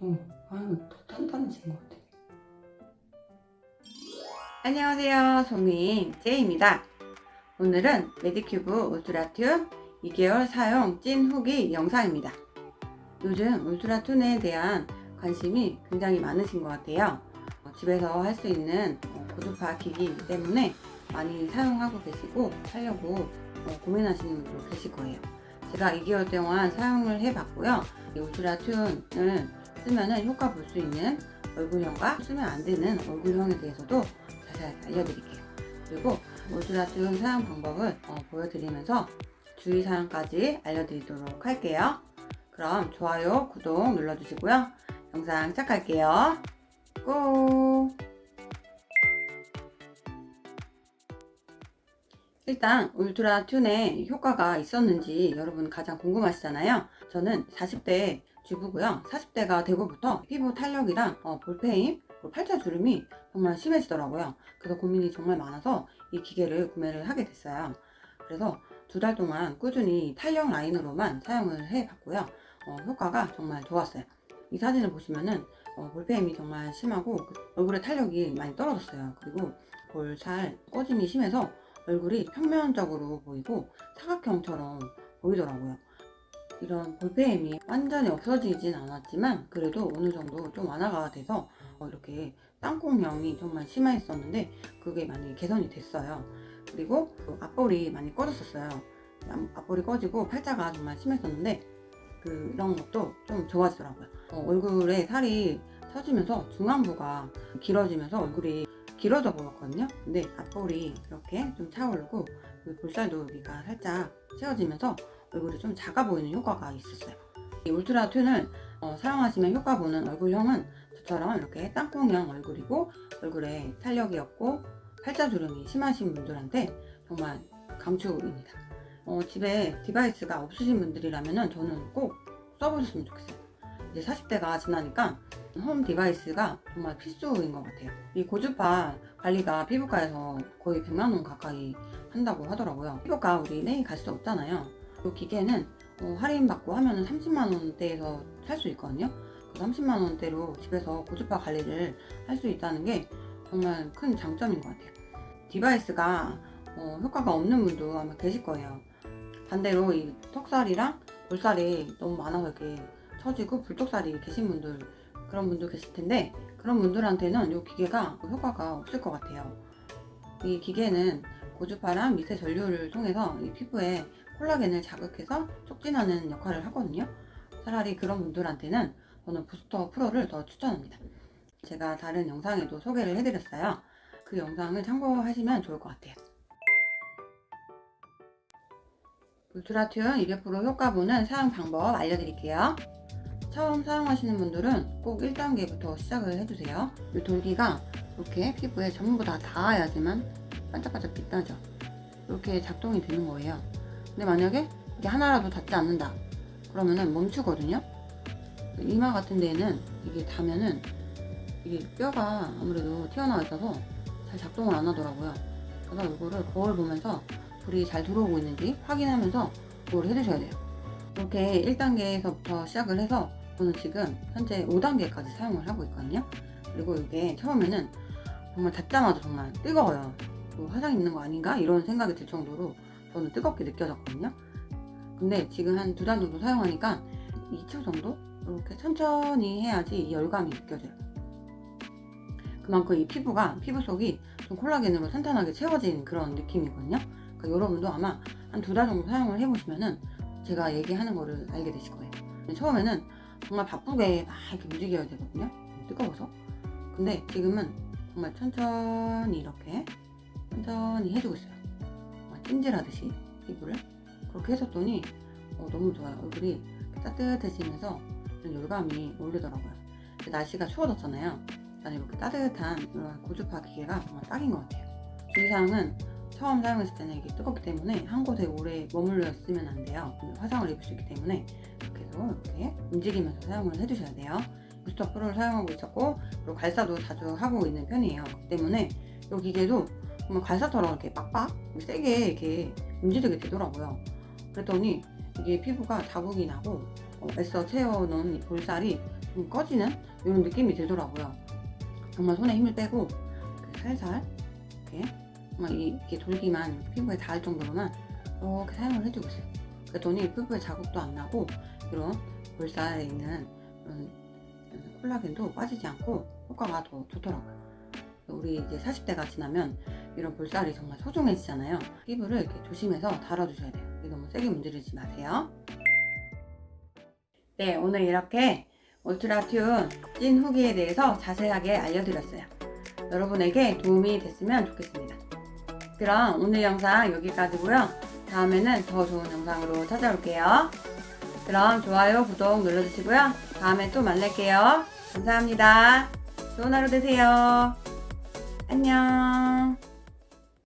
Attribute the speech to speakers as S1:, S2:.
S1: 어, 아유, 더 단단해진 것 같아.
S2: 안녕하세요. 송민 제이입니다. 오늘은 메디큐브 울트라튠 2개월 사용 찐 후기 영상입니다. 요즘 울트라튠에 대한 관심이 굉장히 많으신 것 같아요. 어, 집에서 할 수 있는 어, 고주파 기기이기 때문에 많이 사용하고 계시고 하려고 어, 고민하시는 분도 계실 거예요. 제가 2개월 동안 사용을 해봤고요. 이 울트라튠을 쓰면 효과 볼 수 있는 얼굴형과 쓰면 안 되는 얼굴형에 대해서도 자세히 알려드릴게요. 그리고 울트라튠 사용 방법을 어, 보여드리면서 주의사항까지 알려드리도록 할게요. 그럼 좋아요, 구독 눌러주시고요. 영상 시작할게요. 고! 일단 울트라 튠의 효과가 있었는지 여러분 가장 궁금하시잖아요. 저는 40대 주부고요. 40대가 되고부터 피부 탄력이랑 어, 볼페임, 그리고 팔자 주름이 정말 심해지더라고요. 그래서 고민이 정말 많아서 이 기계를 구매를 하게 됐어요. 그래서 두 달 동안 꾸준히 탄력 라인으로만 사용을 해봤고요. 어, 효과가 정말 좋았어요. 이 사진을 보시면은 어, 볼페임이 정말 심하고 그 얼굴에 탄력이 많이 떨어졌어요. 그리고 볼살 꺼짐이 심해서 얼굴이 평면적으로 보이고 사각형처럼 보이더라고요. 이런 볼페임이 완전히 없어지진 않았지만 그래도 어느 정도 좀 완화가 돼서 어, 이렇게 땅콩형이 정말 심했었는데 그게 많이 개선이 됐어요. 그리고 그 앞볼이 많이 꺼졌었어요. 앞- 앞볼이 꺼지고 팔자가 정말 심했었는데 그런 것도 좀 좋아지더라고요. 어, 얼굴에 살이 처지면서 중안부가 길어지면서 얼굴이 길어져 보였거든요. 근데 앞볼이 이렇게 좀 차오르고 그 볼살도 여기가 살짝 채워지면서 얼굴이 좀 작아 보이는 효과가 있었어요. 이 울트라 튠을 어, 사용하시면 효과 보는 얼굴형은 저처럼 이렇게 땅콩형 얼굴이고 얼굴에 탄력이 없고 팔자주름이 심하신 분들한테 정말 강추입니다. 어, 집에 디바이스가 없으신 분들이라면 저는 꼭 써보셨으면 좋겠어요. 이제 40대가 지나니까 홈 디바이스가 정말 필수인 것 같아요. 이 고주파 관리가 피부과에서 거의 100만 원 가까이 한다고 하더라고요. 피부과 우리 매일 갈 수 없잖아요. 이 기계는 어, 할인 받고 하면은 30만 원대에서 살 수 있거든요. 그 30만 원대로 집에서 고주파 관리를 할 수 있다는 게 정말 큰 장점인 것 같아요. 디바이스가 어, 효과가 없는 분도 아마 계실 거예요. 반대로 이 턱살이랑 볼살이 너무 많아서 이렇게 처지고 불독살이 계신 분들 그런 분도 계실 텐데 그런 분들한테는 이 기계가 효과가 없을 것 같아요. 이 기계는 고주파랑 미세 전류를 통해서 이 피부에 콜라겐을 자극해서 촉진하는 역할을 하거든요. 차라리 그런 분들한테는 저는 부스터 프로를 더 추천합니다. 제가 다른 영상에도 소개를 해드렸어요. 그 영상을 참고하시면 좋을 것 같아요. 울트라튠 200% 효과 보는 사용 방법 알려드릴게요. 처음 사용하시는 분들은 꼭 1단계부터 시작을 해주세요. 이 돌기가 이렇게 피부에 전부 다 닿아야지만 반짝반짝 빛나죠. 이렇게 작동이 되는 거예요. 근데 만약에 이게 하나라도 닿지 않는다. 그러면은 멈추거든요. 이마 같은 데에는 이게 닿으면은 이게 뼈가 아무래도 튀어나와 있어서 잘 작동을 안 하더라고요. 그래서 이거를 거울 보면서 불이 잘 들어오고 있는지 확인하면서 그걸 해주셔야 돼요. 이렇게 1단계에서부터 시작을 해서 저는 지금 현재 5단계까지 사용을 하고 있거든요. 그리고 이게 처음에는 정말 닿자마자 정말 뜨거워요. 뭐 화상 있는 거 아닌가? 이런 생각이 들 정도로 저는 뜨겁게 느껴졌거든요. 근데 지금 한 두 달 정도 사용하니까 2초 정도? 이렇게 천천히 해야지 이 열감이 느껴져요. 그만큼 이 피부가, 피부 속이 좀 콜라겐으로 탄탄하게 채워진 그런 느낌이거든요. 그러니까 여러분도 아마 한 두 달 정도 사용을 해보시면은 제가 얘기하는 거를 알게 되실 거예요. 처음에는 정말 바쁘게 막 이렇게 움직여야 되거든요. 뜨거워서. 근데 지금은 정말 천천히 이렇게 천천히 해주고 있어요. 찜질하듯이 피부를 그렇게 해줬더니 어, 너무 좋아요. 얼굴이 따뜻해지면서 열감이 오르더라고요. 근데 날씨가 추워졌잖아요. 나는 이렇게 따뜻한 이런 고주파 기계가 정말 딱인 것 같아요. 주의사항은 처음 사용했을 때는 이게 뜨겁기 때문에 한 곳에 오래 머물러 있으면 안 돼요. 화상을 입을 수 있기 때문에 해서 이렇게 움직이면서 사용을 해주셔야 돼요. 부스터 프로를 사용하고 있었고 그리고 갈사도 자주 하고 있는 편이에요. 그렇기 때문에 이 기계도 정말 갈사처럼 이렇게 빡빡 세게 이렇게 움직이게 되더라고요. 그랬더니 이게 피부가 자국이 나고 어, 애써 채워놓은 이 볼살이 좀 꺼지는 이런 느낌이 들더라고요. 정말 손에 힘을 빼고 살살 이렇게 이- 이렇게 돌기만 피부에 닿을 정도로만 이렇게 사용을 해주고 있어요. 그랬더니 피부에 자국도 안 나고 이런 볼살에 있는 이런 콜라겐도 빠지지 않고 효과가 더 좋더라고요. 우리 이제 40대가 지나면 이런 볼살이 정말 소중해지잖아요. 피부를 이렇게 조심해서 달아주셔야 돼요. 너무 세게 문지르지 마세요. 네, 오늘 이렇게 울트라튠 찐 후기에 대해서 자세하게 알려드렸어요. 여러분에게 도움이 됐으면 좋겠습니다. 그럼 오늘 영상 여기까지고요. 다음에는 더 좋은 영상으로 찾아올게요. 그럼 좋아요, 구독 눌러주시고요. 다음에 또 만날게요. 감사합니다. 좋은 하루 되세요. 안녕.